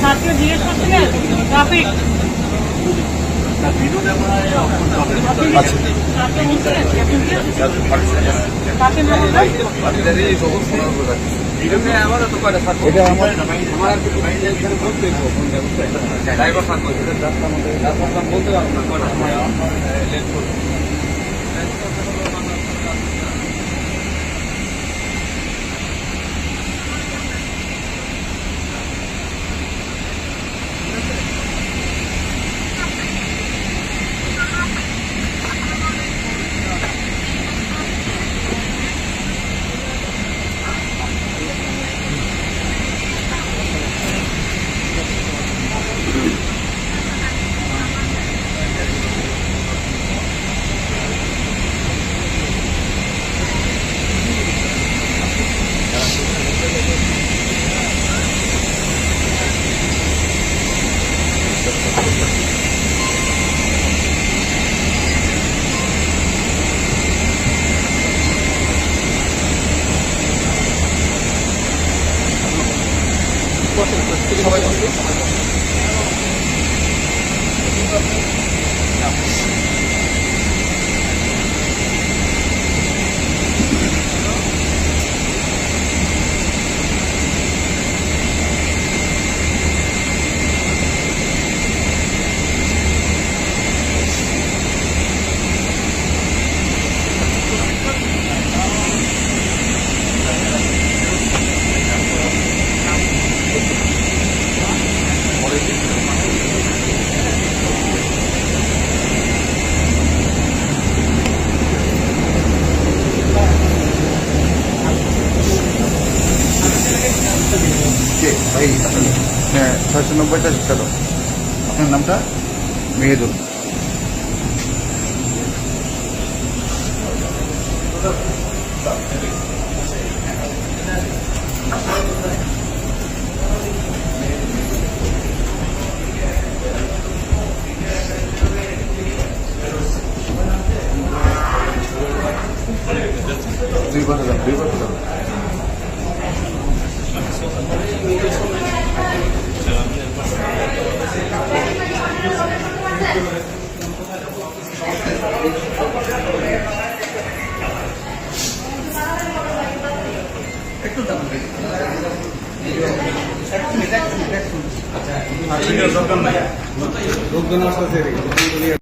ছাত্র জিজ্ঞেস করছিলেন ট্রাফিক আচ্ছা ছাত্র বলছিলেন এখন কি আছে? কাকে নাম আপনার? এটা আমার কে ভাই হ্যাঁ ছয়শো নব্বইটা চলো আপনার নামটা মেহেদুল দুই কথা যান দুই কথা যান একটু দাঁড়ান আচ্ছা ঠিক আছে সব কাম নাই লোকজন আসতেছে